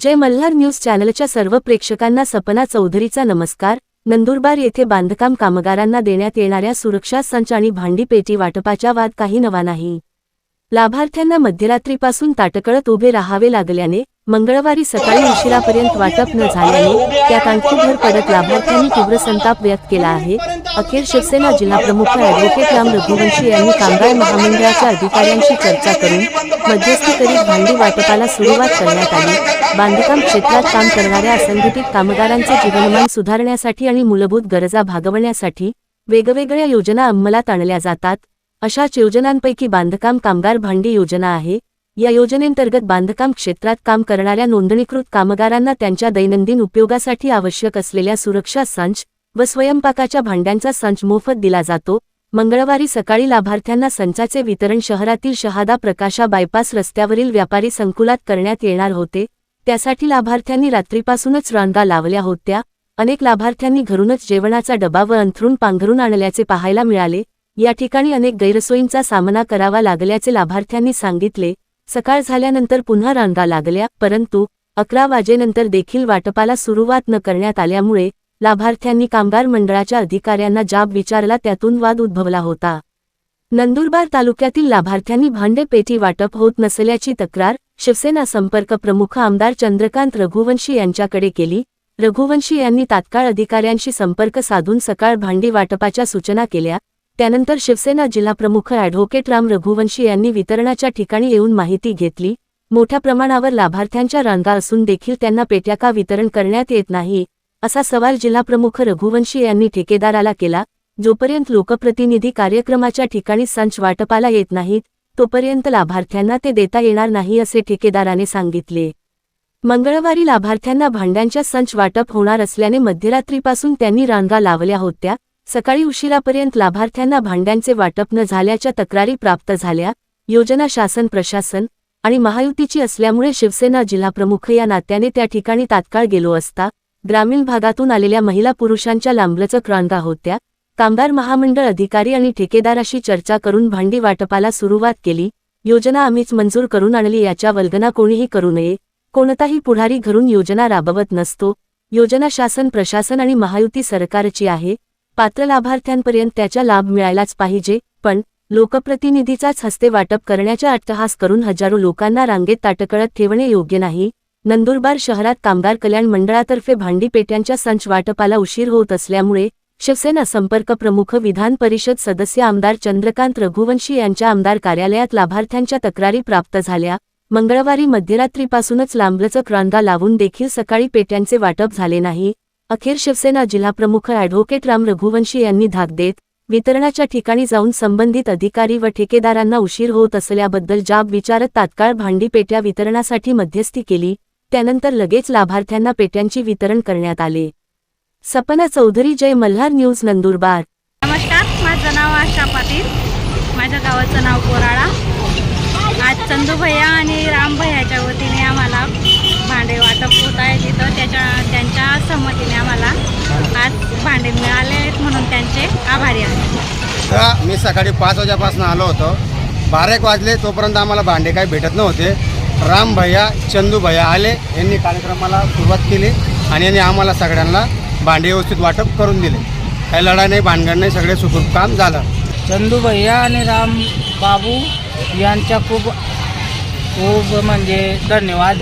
जय Malhar news चॅनलच्या सर्व प्रेक्षकांना सपना चौधरीचा नमस्कार. नंदुरबार येथे बांधकाम कामगारांना देण्यात येणाऱ्या सुरक्षा संच आणि भांडी पेटी वाटपाच्या वाद काही नवा नाही. लाभार्थ्यांना मध्यरात्रीपासून ताटकळत उभे राहावे लागल्याने मंगळवारी सकाळी उशिरापर्यंत वाटप न झाल्याने त्यात आणखी भर पडत लाभार्थ्यांनी तीव्र संताप व्यक्त केला आहे. अखेर शिवसेना जिल्हाप्रमुख अॅडव्होकेट राम रघुवंशी यांनी कामगार महामंडळाच्या अधिकाऱ्यांशी चर्चा करून मध्यस्थी करीत भांडी वाटपाला सुरुवात करण्यात आली. बांधकाम क्षेत्रात काम करणाऱ्या असंघटित कामगारांचे जीवनमान सुधारण्यासाठी आणि मूलभूत गरजा भागवण्यासाठी वेगवेगळ्या योजना अंमलात आणल्या जातात. अशाच योजनांपैकी बांधकाम कामगार भांडी योजना आहे. या योजनेंतर्गत बांधकाम क्षेत्रात काम करणाऱ्या नोंदणीकृत कामगारांना त्यांच्या दैनंदिन उपयोगासाठी आवश्यक असलेल्या सुरक्षा संच व स्वयंपाकाच्या भांड्यांचा संच मोफत दिला जातो. मंगळवारी सकाळी लाभार्थ्यांना संचाचे वितरण शहरातील शहादा प्रकाशा बायपास रस्त्यावरील व्यापारी संकुलात करण्यात येणार होते. त्यासाठी लाभार्थ्यांनी रात्रीपासूनच रांगा लावल्या होत्या. अनेक लाभार्थ्यांनी घरूनच जेवणाचा डबा व अंथरून पांघरून आणल्याचे पाहायला मिळाले. या ठिकाणी अनेक गैरसोयींचा सामना करावा लागल्याचे लाभार्थ्यांनी सांगितले. सकाळ झाल्यानंतर पुन्हा रांगा लागल्या परंतु अकरा वाजेनंतर देखील वाटपाला सुरुवात न करण्यात आल्यामुळे लाभार्थ्यांनी कामगार मंडळाच्या अधिकाऱ्यांना जाब विचारला त्यातून वाद उद्भवला होता. नंदुरबार तालुक्यातील लाभार्थ्यांनी भांडे पेटी वाटप होत नसल्याची तक्रार शिवसेना संपर्क प्रमुख आमदार चंद्रकांत रघुवंशी यांच्याकडे केली. रघुवंशी यांनी तात्काळ अधिकाऱ्यांशी संपर्क साधून सकाळ भांडी वाटपाच्या सूचना केल्या. त्यानंतर शिवसेना जिल्हाप्रमुख ॲडव्होकेट राम रघुवंशी यांनी वितरणाच्या ठिकाणी येऊन माहिती घेतली. मोठ्या प्रमाणावर लाभार्थ्यांच्या रांगा असून देखील त्यांना पेट्याका वितरण करण्यात येत नाही असा सवाल जिल्हाप्रमुख रघुवंशी यांनी ठेकेदाराला केला. जोपर्यंत लोकप्रतिनिधी कार्यक्रमाच्या ठिकाणी संच वाटपाला येत नाहीत तोपर्यंत लाभार्थ्यांना ते देता येणार नाही असे ठेकेदाराने सांगितले. मंगळवारी लाभार्थ्यांना भांड्यांच्या संच वाटप होणार असल्याने मध्यरात्रीपासून त्यांनी रांगा लावल्या होत्या. सकाळी उशिरापर्यंत लाभार्थ्यांना भांड्यांचे वाटप न झाल्याच्या तक्रारी प्राप्त झाल्या योजना शासन प्रशासन आणि महायुतीची असल्यामुळे शिवसेना जिल्हाप्रमुख या नात्याने त्या ठिकाणी तात्काळ गेलो असता ग्रामीण भागातून आलेल्या महिला पुरुषांच्या लांबलचक रांगा होत्या कामगार महामंडळ अधिकारी आणि ठेकेदाराशी चर्चा करून भांडी वाटपाला सुरुवात केली योजना आम्हीच मंजूर करून आणली याच्या वल्गना कोणीही करू नये कोणताही पुढारी घरून योजना राबवत नसतो योजना शासन प्रशासन आणि महायुती सरकारची आहे पात्र लाभार्थ्यांपर्यंत त्याचा लाभ मिळायलाच पाहिजे पण लोकप्रतिनिधीचाच हस्ते वाटप करण्याचा अट्टहास करून हजारो लोकांना रांगेत ताटकळत ठेवणे योग्य नाही. नंदुरबार शहरात कामगार कल्याण मंडळातर्फे भांडी पेट्यांच्या संच वाटपाला उशीर होत असल्यामुळे शिवसेना संपर्क प्रमुख विधान परिषद सदस्य आमदार चंद्रकांत रघुवंशी यांच्या आमदार कार्यालयात लाभार्थ्यांच्या तक्रारी प्राप्त झाल्या. मंगळवारी मध्यरात्रीपासूनच लांबलचक रांगा लावून देखील सकाळी पेट्यांचे वाटप झाले नाही. अखेर शिवसेना जिल्हाप्रमुख अॅडव्होकेट राम रघुवंशी यांनी धाक देत वितरणाच्या ठिकाणी जाऊन संबंधित अधिकारी व ठेकेदारांना उशीर होत असल्याबद्दल जाब विचारत तात्काळ भांडी पेट्या वितरणासाठी मध्यस्थी केली त्यानंतर लगेच लाभार्थ्यांना पेट्यांची वितरण करण्यात आले. सपना चौधरी जय मल्हार न्यूज नंदुरबार. नमस्कार माझं नाव आशा पाटील. माझ्या गावाचं नाव कोराळा. आज चंदू भैया आणि राम भैयाच्या वतीने आम्हाला भांडे मिळाले आहेत म्हणून त्यांचे आभारी आहे मी सकाळी पाच वाजेपासून आलो होतो. बारा एक वाजले तोपर्यंत आम्हाला भांडे काही भेटत नव्हते. राम भैया चंदू भैया आले यांनी कार्यक्रमाला सुरुवात केली आणि यांनी आम्हाला सगळ्यांना भांडे व्यवस्थित वाटप करून दिले. काही लढाई नाही भानगड नाही सगळे सुखरूप काम झालं. चंदू भैया आणि राम बाबू यांच्या खूप खूप म्हणजे धन्यवाद.